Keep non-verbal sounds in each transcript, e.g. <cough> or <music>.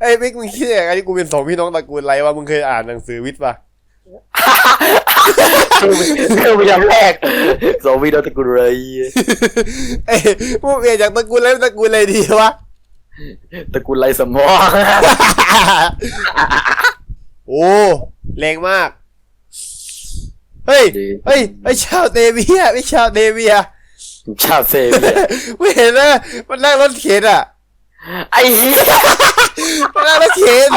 ไอ้บิ๊กมึงคิดยังไงที่กูเป็นสองพี่น้องตระกูลไรวะมึงเคยอ่านหนังสือวิทย์ปะคือคือพยายามแรกโซวีโดนตะกุเลยเอ้ยพวกเมียจากตระกูลไรเป็นตระกูลอะไรดีวะตะกุลไรสมองโอ้แรงมากเฮ้ยดีเฮ้ยไอ้ชาวเดเวียไอ้ชาวเดเวียชาวเซเวียไม่เห็นนะมันนั่งรถเข็นอะ ไอ้เหี้ย มันนั่งรถเข็น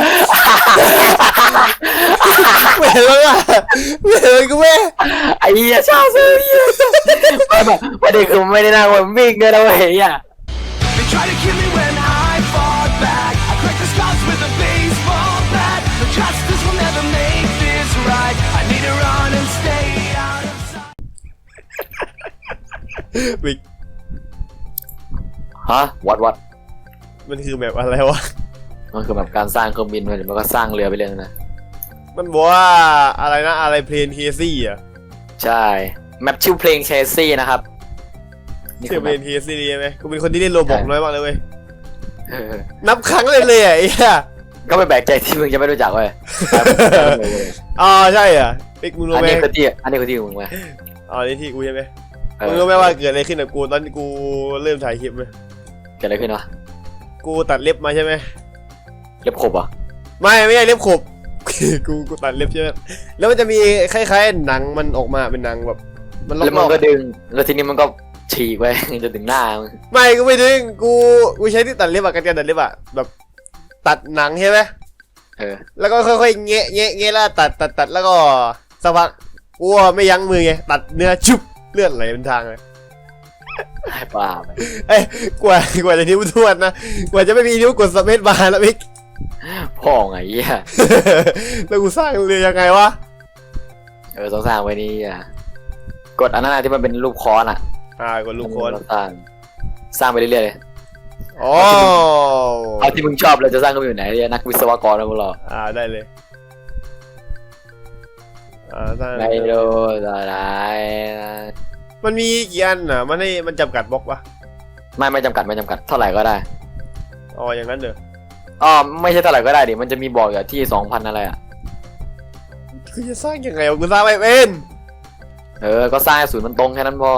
ไม่เห็นแล้วอ่ะไม่เห็นเลยกูแม่ ไอ้เหี้ยชาวเซเวียไม่แบบประเด็นคือไม่ได้นั่งบนวิ่งด้วยนะเว้ยอ่ะ They try to kill me when I fought back. I cracked the scars with a baseball bat. But justice will never make this right. I need to run and stay out of sight. <laughs> บิ๊ก ฮะวัดวัด มันคือแบบอะไรวะ มันคือแบบการสร้างเครื่องบินมันมันก็สร้างเรือไปเรื่องนะมันบอกว่าอะไรนะอะไรเพลนเคซี่อะใช่แมปชื่อเพลงเชซี่นะครับนี่ชื่คืออเพแบลบนเคซี่ใช่ไหมกูเป็นคนที่เล่นโรบอกน้อยมากเลยเว้ยเออนับครั้งเลยเลยอะไอ้เหี้ยก็ไม่แปลกใจที่มึงจะไม่รู้จักเว้ยอ๋อใช่อะบิ๊กมึงรู้อันไหมนี้คือที่อันนี้คือที่มึงไหมอ๋อนี่ที่กูใช่ไหมเออมึงรู้ไหมว่าเกิดอะไรขึ้นกับกูตอนที่กูเริ่มถ่ายคลิปไหมเกิดอะไรขึ้นวะ กูตัดเล็บมาใช่ไหมเล็บขบเหรอะไม่ไม่ใช่เล็บขบ กูกูตัดเล็บใช่ไหมแล้วมันจะมีคล้ายๆหนังมันออกมาเป็นหนังแบบ มันลแล้วมัอนกก็ดึง แล้วทีนี้มันก็ฉีกไป จนถึงหน้ามึงๆไม่กูไม่ดึงกูกูใช้ที่ตัดเล็บอะกันไกรตัดเล็บอะแบบ ตัดหนังใช่ไหม เออ แล้วก็ค่อยๆแงะแงะแงะแล้วตัดตัดตัดแล้วก็สักพักกูก็ไม่ยั้งมือไง ตัดเนื้อชุบเลือดไหลเป็นทางเลย ให้ป้าไปเอ้ยกว่ากว่าจะนิ้วทวดนะกว่าจะไม่มีนิ้วกดสเปซบาร์แล้วพี่ พ่อไงเหี้ยแล้วกูสร้างเรือยังไงวะเออต้องสร้างไว้นี่อะกดอันนั้นอะที่มันเป็นรูปค้อนอะอ่ากดลูกคนเราสร้างสร้างไปเรื่อยๆเลยอ๋อเอาที่มึงชอบเราจะสร้างก็อยู่ไหนเนี่ยนักวิศวกรนะพวกเราอ่าได้เลยอ่าสร้าง ไม่รู้อะไรนะ มันมีกี่อันอะ มันให้มันจำกัดบล็อกปะไม่ไม่จำกัดไม่จำกัดเท่าไหร่ก็ได้อ๋ออย่างนั้นเด้ออ๋อไม่ใช่เท่าไหร่ก็ได้ดิมันจะมีบอกอยู่ที่สองพันอะไรอะคือจะสร้างยังไงวะกูสร้างไม่เป็นเออก็สร้างให้ศูนย์มันตรงแค่นั้นพอ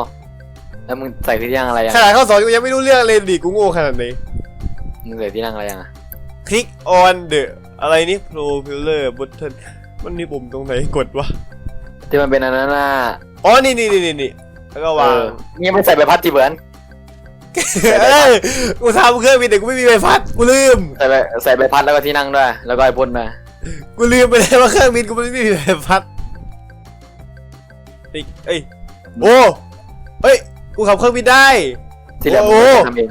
แล้วมึงใส่ที่นั่งอะไรยังขนาดเขาสอนกูยังไม่รู้เรื่องเลยดิกูโง่ขนาดไหนมึงใส่ที่นั่งอะไรยังอะคลิก on the อะไรนี่ propeller button มันมีปุ่มตรงไหนกดวะที่มันเป็นอันนั้นน่ะอ๋อนี่นี่นี่นี่นี่ แล้วก็วางเออนี่ไม่ใส่ใบพัดที่เหมือนเอ้ยกูทำเครื่องบินแต่กูไม่มีใบพัดกูลืมใส่ใบใส่ใบพัดแล้วก็ที่นั่งด้วย แล้วก็ไอ้พ่นด้วยกูลืมไปเลยว่าเครื่องบินกูไม่มีใบพัดติ๊กเอ้ยโอ้เฮ้ยกูขับเครื่องบินได้ที่เหลือมึโอ้งโหทำเอง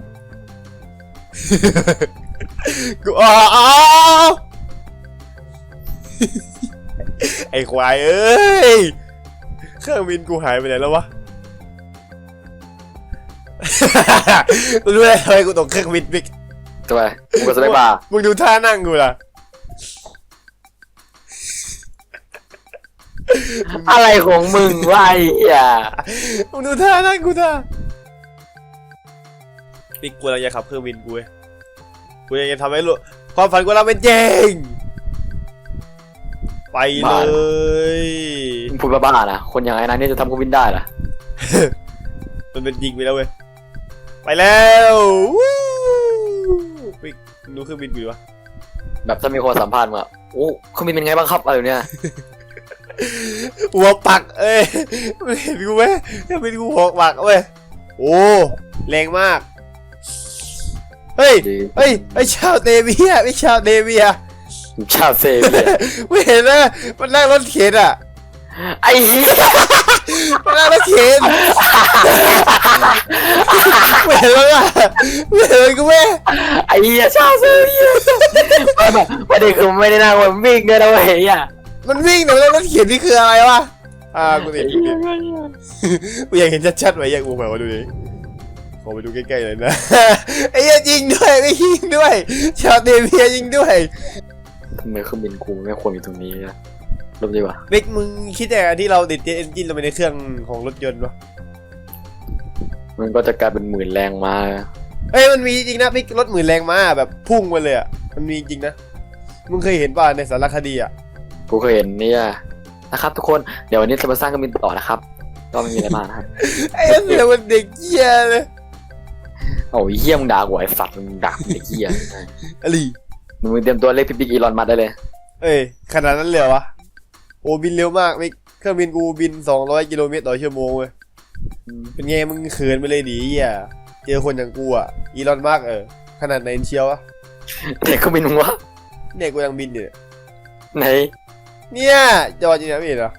กูอ๋ออ๋อไอ้ควายเอ้ย เครื่องบินกูหายไปไหนแล้ววะ กูรู้แล้วทำไมกูตกเครื่องบินบิ๊กทำไมมึงก็สบายบ่ามึงดูท่านั่งกูล่ะ อะไรของมึงวะไอ้เหี้ยมึงดูท่านั่งกูท่าบิ๊กกูกำลังจะขับเครื่องบินกูเว้ยกูยังจะทำให้รู้ความฝันกูเราเป็นจริง ไปเลยมึงพูดบ้าๆนะคนอย่างไอ้นั้นเนี่ยจะทำกูวินได้เหรอ มันเป็นจริงไปแล้วเว้ย ไปแล้ววู้บิ๊กมึงดูเครื่องบินกูดิวะแบบถ้ามีคนสัมภาษณ์มาโอ้เขามีเป็นไงบ้างครับอะไรแบบเนี้ยหัวปัก เอ้ยมึงเห็นกูไหมเครื่องบินกูหัวปักเว้ยโอ้แรงมาก เฮ้ยดีเฮ้ยไอชาวเดเวียไอชาวเดเวียชาวเซเวียไม่เห็นนะมันนั่งรถเข็นอะไอ้เหี้ยมันนั่งรถเข็นไม่ เห็นแล้วอะไม่เห็นเลยกูแม่ไอ้เหี้ยชาวเซเวียไม่แบบประเด็นคือไม่ได้นั่งบนวิ่งด้วยนะเว้ยอะมันวิ่งแต่มันนั่งรถเข็นนี่คืออะไรวะอ่ากูติดกูติดกูอยากเห็นชัดๆไว้อยากกูแบบว่าดูดิขอไปดูใกล้ๆเลยนะไอ้เหี้ยยิงด้วยไม่ยิงด้วย ชาวเดเวียยิงด้วยทำไมเครื่องบินกูไม่ควรอยู่ตรงนี้นะลบดีกว่าบิ๊กมึงคิดแต่ที่เราติดเตเอนจินลงไปในเครื่องของรถยนต์วะ มันก็จะกลายเป็นหมื่นแรงมาเอ้ยมันมีจริงนะบิ๊กรถหมื่นแรงมาแบบพุ่งไปเลยอะมันมีจริงนะมึงเคยเห็นป่ะในสารคดีอะกูเคยเห็นเนี่ยนะครับ ทุกคนเดี๋ยววันนี้จะมาสร้างเครื่องบินต่อนะครับ ก็ไม่มีอะไรมากนะครับไอ้เสือมันเด็กเหี้ยเลยโอ้ยเฮี้ยมงด่ากูไอ้สัตว์มึงด่ากูเด็กเฮี้ยอะไรมึงเตรียมตัวเรียกพี่บิ๊กอีลอนมาได้เลย เอ้ยขนาดนั้นเลยเหรอวะโอ้บินเร็วมากไม่เครื่องบินกูบิน 200 กิโลเมตรต่อชั่วโมงเว้ย เป็นไงมึงเขินไปเลยดิเหี้ยเจอคนอย่างกูอะอีลอนมากเออ ขนาดไหนเชียววะเด็กเครื่องบินมึงวะเนี่ยกูยังบินอยู่เนี่ยไหนเนี่ยจอดอยู่เนี่ยไม่เห็นเหรอ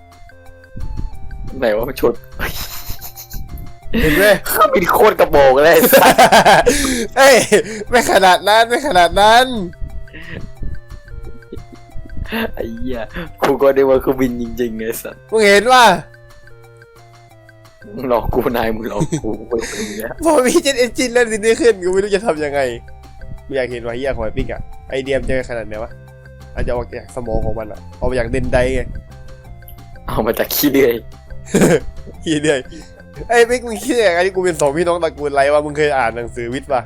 ไหนวะมันชนเห็นไหมเครื่องบินโคตรกระโปรงเลยไอ้สัตว์เอ้ยไม่ขนาดนั้นไม่ขนาดนั้น ไอ้เหี้ยกูก็ได้ว่าเครื่องบินจริงๆไอ้สัตว์มึงเห็นว่า มึงหลอกกูนายมึงหลอกกูกูเป็นอย่างเงี้ยพอมีเจ็ตเอนจินแล้วดินได้ขึ้นกูไม่รู้จะทำยังไงกูอยากเห็นว่าเฮียของไอ้ปิ๊กอะไอเดียมนจะขนาดไหนวะอาจจะออกจากสมองของมันอะออกมาจากเดนไดไง เอามาจากขี้เดือยขี้เดียวไอ้ปิ๊กมึงคิดยังไงที่กูเป็นสองพี่น้องตระกูลไรวะมึงเคยอ่านหนังสือวิทย์ปะ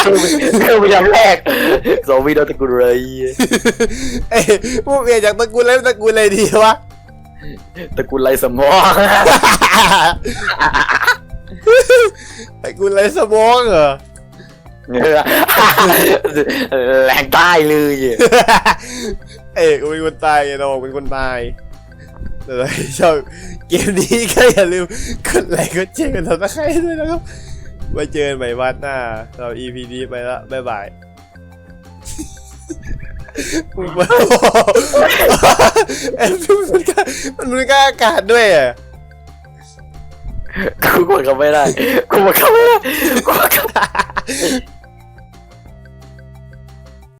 เครื่องบินเครื่องบินลำแรกโซวีโดนตะกุเลยเอ้ยพวกเมียจากตระกูลไรเป็นตระกูลอะไรดีวะ ตะกุไรสมองตระกูลไรสมองเหรอแรงใต้เลยเอ้ยกูเป็นคนตายไงน้องเป็นคนตายแต่ถ้าใครชอบเกมนี้ก็อย่าลืมกดไลค์กดแชร์กดติดตามด้วยนะครับไว้เจอกันใหม่วันหน้า เรา EP นี้ไปละบ๊ายบาย มึงมาเอ้ยมันกล้ามันมันกล้าอากาศด้วยอะกูกดเขาไม่ได้ กูกดเขาไม่ได้กูกดเขา